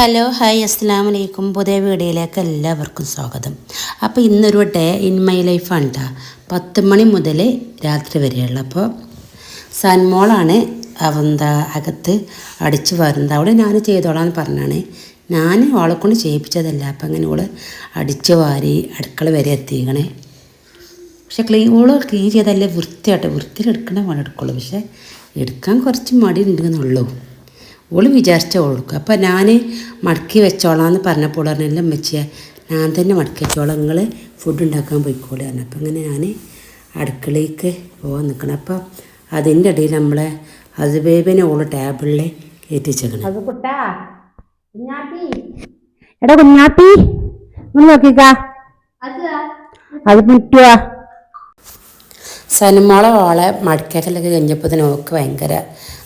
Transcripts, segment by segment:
Hello hi അസ്സാം വലൈക്കും പുതിയ വീഡിയോയിലേക്ക് എല്ലാവർക്കും സ്വാഗതം. അപ്പോൾ ഇന്നൊരു ഡേ ഇൻ മൈ ലൈഫാണ് കേട്ടോ പത്ത് മണി മുതൽ രാത്രി വരെയുള്ള. അപ്പോൾ സൺമോളാണ് അവന്താ അകത്ത് അടിച്ച് വരുന്നത്. അവിടെ ഞാൻ ചെയ്തോളാന്ന് പറഞ്ഞാണ്. ഞാൻ അവളെ കൊണ്ട് ചെയ്യിപ്പിച്ചതല്ല. അപ്പം അങ്ങനെ ഓൾ അടിച്ച് വാരി അടുക്കള വരെ എത്തിക്കണേ. പക്ഷെ ക്ലീൻ ഓൾ ക്ലീൻ ചെയ്തല്ലേ വൃത്തിയായിട്ട് വൃത്തിയിൽ എടുക്കണ പോലെ എടുക്കുള്ളൂ. പക്ഷേ എടുക്കാൻ കുറച്ച് മടി ഉണ്ടെന്നുള്ളൂ ഓൾ വിചാരിച്ച കൊടുക്കും അപ്പോൾ ഞാൻ മടക്കി വെച്ചോളാം എന്ന് പറഞ്ഞപ്പോൾ എല്ലാം വെച്ചേ ഞാൻ തന്നെ മടക്കി വെച്ചോളാം. നിങ്ങൾ ഫുഡ് ഉണ്ടാക്കാൻ പോയിക്കോളെ. പറഞ്ഞു. അപ്പം ഇങ്ങനെ ഞാൻ അടുക്കളയ്ക്ക് പോകാൻ നിൽക്കണം അപ്പോൾ അതിന്റെ ഇടയിൽ നമ്മളെ ഹസ്ബേബിനെ ഓൾ ടേബിളിൽ കയറ്റിച്ചേക്കണം അത് കുട്ടാ കുഞ്ഞാപ്പി. എടാ കുഞ്ഞാപ്പി നോക്കിക്കാ. അത് മുറ്റുവാ. സനുമോളെ ഓളെ മടക്കേക്കലൊക്കെ കഴിഞ്ഞപ്പോൾ തന്നെ ഓക്ക് ഭയങ്കര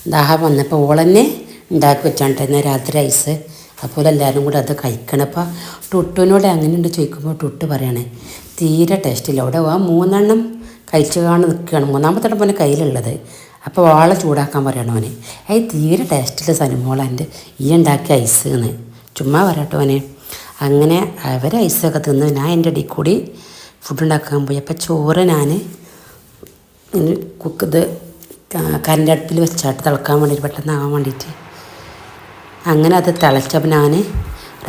ദാഹം വന്നപ്പോൾ ഓളെന്നെ ഉണ്ടാക്കി വെച്ചോണ്ടിരുന്ന രാത്രി ഐസ് അപ്പോൾ എല്ലാവരും കൂടെ അത് കഴിക്കണം. അപ്പോൾ ടുട്ടുവിനോട് അങ്ങനെയുണ്ട് ചോദിക്കുമ്പോൾ ടുട്ട് പറയണേ തീരെ ടേസ്റ്റില്ല അവിടെ ആ മൂന്നെണ്ണം കഴിച്ചു കാണാൻ നിൽക്കുകയാണ്. മൂന്നാമത്തെ പോലെ കയ്യിലുള്ളത്. അപ്പോൾ വാളെ ചൂടാക്കാൻ പറയണോ അവന് അത് തീരെ ടേസ്റ്റില്ല സനുമോളന്റെ ഈ ഉണ്ടാക്കിയ ഐസ് എന്ന് ചുമ്മാ പറയട്ടോ അവനെ അങ്ങനെ അവർ ഐസൊക്കെ തിന്ന് ഞാൻ എന്റെ ഇടയിൽ കൂടി ഫുഡ് ഉണ്ടാക്കാൻ പോയി. അപ്പോൾ ചോറ് ഞാൻ കുക്ക് ഇത് കറണ്ട് അടുപ്പിൽ വെച്ചാട്ട് തിളക്കാൻ വേണ്ടിയിട്ട് പെട്ടെന്നാവാൻ വേണ്ടിയിട്ട് അങ്ങനെ അത് തിളച്ചപ്പോൾ ഞാൻ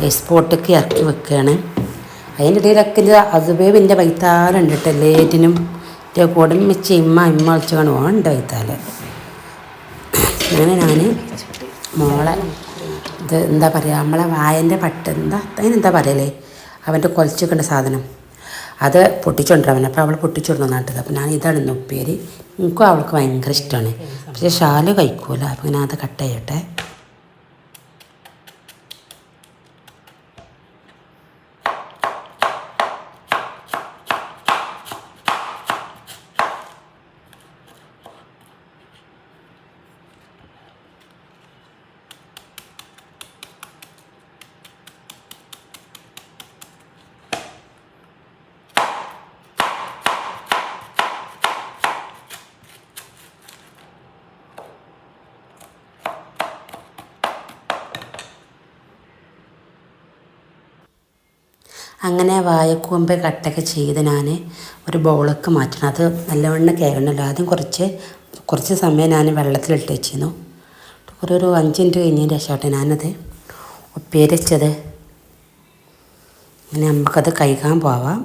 റൈസ് പോട്ടൊക്കെ ഇറക്കി വെക്കുകയാണ് അതിന്റെ ഇടയിലൊക്കെ ഇത് എന്റെ വൈത്താലുണ്ട് കേട്ടോ എല്ലാറ്റിനും എന്റെ കൂടെ വെച്ച് ഇമ്മ ഇമ്മ വെച്ച് കാണും ഉണ്ട് വൈത്താൽ. അങ്ങനെ ഞാൻ മോളെ ഇത് എന്താ പറയുക നമ്മളെ വായന്റെ പട്ട് എന്താ അതിനെന്താ പറയലേ? അവന്റെ കൊലച്ചൊക്കെ സാധനം. അത് പൊട്ടിച്ചുകൊണ്ടിരും അവൻ അപ്പോൾ അവൾ പൊട്ടിച്ചുകൊണ്ടു നാട്ടത് അപ്പോൾ ഞാൻ ഇതാണ് ഇന്ന് ഉപ്പേരി. എനിക്കും അവൾക്ക് ഭയങ്കര ഇഷ്ടമാണ് പക്ഷേ ഷാൽ കഴിക്കൂല. അപ്പോൾ ഞാൻ അത് കട്ട് ചെയ്യട്ടെ. അങ്ങനെ വായക്കൂമ്പ് കട്ടൊക്കെ ചെയ്ത് ഞാൻ ഒരു ബൗളൊക്കെ മാറ്റണം. അത് നല്ലവണ്ണം കേൾക്കണമല്ലോ ആദ്യം കുറച്ച് കുറച്ച് സമയം ഞാൻ വെള്ളത്തിലിട്ട് വെച്ചിരുന്നു. ഒരു ഒരു അഞ്ച് മിനിറ്റ് കഴിഞ്ഞതിന് ശേഷമാട്ടെ ഞാനത് ഉപ്പേരിച്ചത് അങ്ങനെ നമുക്കത് കഴുകാൻ പോവാം.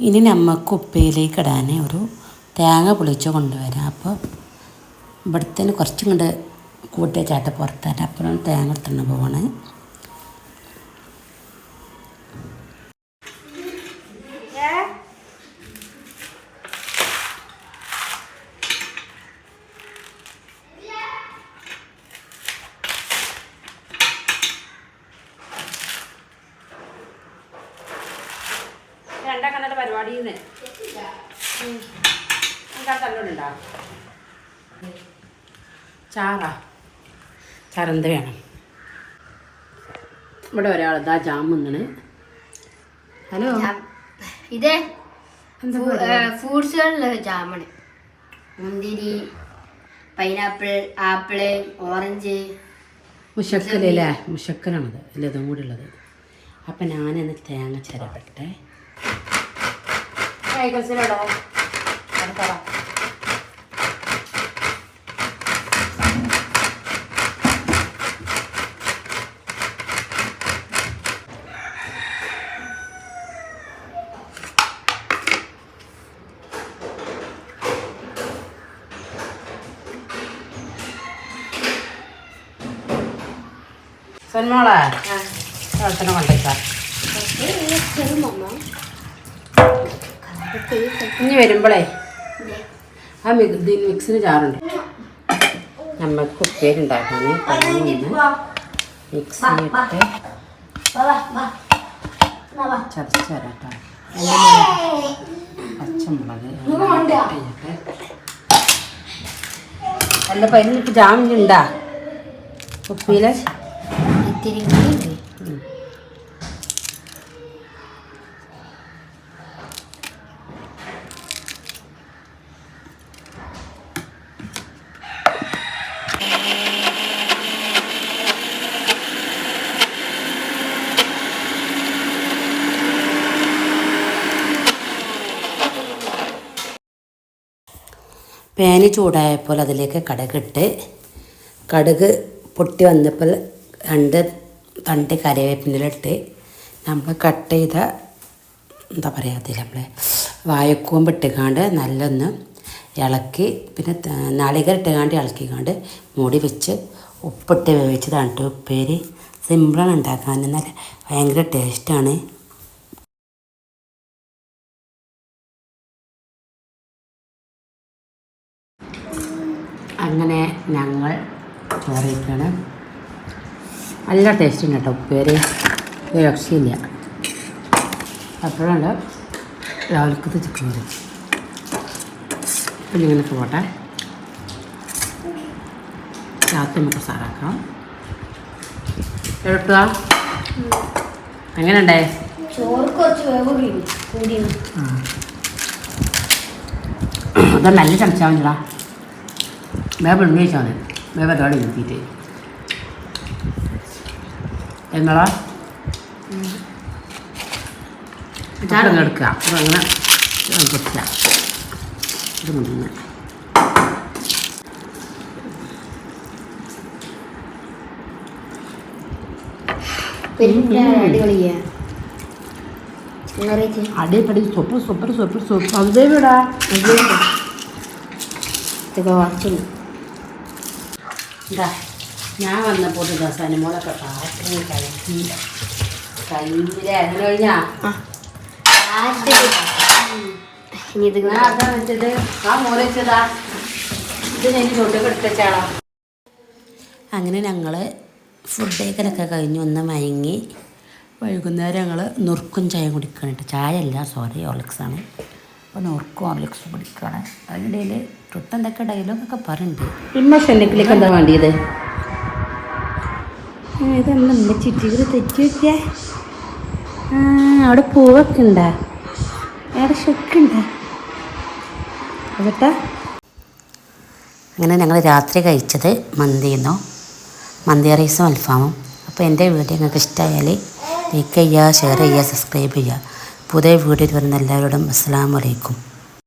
ഇനി നമുക്ക് ഉപ്പയിലേക്ക് ഇടാൻ ഒരു തേങ്ങ പൊളിച്ച് കൊണ്ടുവരാം. അപ്പോൾ ഇവിടുത്തേന് കുറച്ചും കൊണ്ട് കൂട്ടിയ ചാട്ട പുറത്തായിട്ട് അപ്പുറം തേങ്ങ എടുത്തുകൊണ്ട് പോവാണ്. രണ്ടാ കണ്ണയുടെ പരിപാടിയിൽ തല്ലുണ്ടോ ചാറാ. ചാറെന്ത് വേണം? ഇവിടെ ഒരാൾ ഇതാ ജാം വന്നാണ്. ഹലോ. ഇത് ഫ്രൂട്ട്സുകളിൽ ജാമാണ്. മുന്തിരി പൈനാപ്പിൾ ആപ്പിൾ ഓറഞ്ച് മുഷക്കലല്ലേ മുഷക്കലാണത് അല്ലേ? ഇതും കൂടി ഉള്ളത്. അപ്പം ഞാനത് തേങ്ങ ചിരപ്പെട്ടെ സന്മോളെ വളർത്തണ കൊണ്ടേക്കാം ഇനി വരുമ്പോഴേ ആ മിക്സിന് ചാറുണ്ട്. നമ്മൾക്ക് ഉപ്പേരി മിക്സിയിട്ട് ചതച്ചരട്ടോ പച്ചമുളക് അല്ല ജാമിൻ ഉണ്ടാ? ഉപ്പിയിലെ ഇത്തിരി പാന് ചൂടായപ്പോൾ അതിലേക്ക് കടുകിട്ട് കടുക് പൊട്ടി വന്നപ്പോൾ രണ്ട് തണ്ട് കറിവേപ്പിനിലിട്ട് നമ്മൾ കട്ട് ചെയ്ത എന്താ പറയുക അതിൽ നമ്മൾ വായക്കൂമ്പ് ഇട്ടുകാണ്ട് നല്ലൊന്ന് ഇളക്കി പിന്നെ നാളികർ ഇട്ടുകാണ്ട് ഇളക്കിക്കാണ്ട് മൂടി വെച്ച് ഉപ്പിട്ട് വേവിച്ചതാണ് ഉപ്പേരി സിമ്പിളാണ് ഉണ്ടാക്കാൻ. നല്ല ഭയങ്കര ടേസ്റ്റാണ്. അങ്ങനെ ഞങ്ങൾ ചോറിയിട്ടാണ് നല്ല ടേസ്റ്റ് ഉണ്ട് കേട്ടോ ഉപ്പേരി. ഒരു രക്ഷയില്ല. അപ്പോഴുണ്ട് രാവിലക്കത്തെ ചിക്കൻ കറി. പിന്നെ ഇങ്ങനെയൊക്കെ പോട്ടെ. രാത്രി നമുക്ക് സാറാക്കാം എഴുത്തുക എങ്ങനെയുണ്ടേ? ചോറ് കുറച്ച് വേവ് കൂടി കൂടി അത് നല്ല ചമച്ചാൽ മതിടാ വേറെ പെണ്ണു കഴിച്ചാൽ നോക്കിയിട്ട് ചാടങ്ങ് എന്നാടാ ചാരം എടുക്കുക. അങ്ങനെ പൊട്ടിച്ച ഇത് മുന്നേ അടിപൊളി സൂപ്പർ സൂപ്പർ സൂപ്പർ സൂപ്പർ അത് വിടാ വാച്ചുണ്ട് ഇതാ ഞാൻ വന്നപ്പോൾ ഇതാ സനിമോളൊക്കെ പാത്രം കഴിക്കി കഴിഞ്ഞില്ലേ അങ്ങനെ കഴിഞ്ഞാ? ഇനി ഇത് ഞാൻ അതാ വെച്ചത്. ആ മോളെ വെച്ചതാ. ഇത് ഞാൻ ചുട്ടൊക്കെ എടുത്തച്ചാളാ അങ്ങനെ ഞങ്ങൾ ഫുഡ് കഴിക്കലൊക്കെ കഴിഞ്ഞ് ഒന്ന് മയങ്ങി വൈകുന്നേരം ഞങ്ങൾ നുറുക്കും ചായ കുടിക്കണം ചായ അല്ല സോറി ഓർലിക്സാണ് അപ്പോൾ ഓർക്കും ഓർലിക്സ് കുടിക്കുകയാണ് അതിനിടയിൽ തൊട്ട് എന്തൊക്കെ ഡയലോഗൊക്കെ പറയുന്നുണ്ട് ഇമ്മ ഷെന്നിക്കിലേക്ക് എന്താ വേണ്ടിയത്? ഇതെന്താ ചിറ്റികൾ തെറ്റി വെച്ചേ. അവിടെ പൂവൊക്കെ ഉണ്ടാ? അവിടെ ഷെക്കുണ്ടാ അങ്ങനെ ഞങ്ങൾ രാത്രി കഴിച്ചത് മന്തിയെന്നോ മന്തി റൈസും അൽഫാമും. അപ്പോൾ എന്റെ വീഡിയോ നിങ്ങൾക്ക് ഇഷ്ടമായാൽ ലൈക്ക് ചെയ്യുക ഷെയർ ചെയ്യുക സബ്സ്ക്രൈബ് ചെയ്യുക. പുതിയ വീഡിയോയിൽ വരുന്ന എല്ലാവരോടും അസ്സാം വലൈക്കും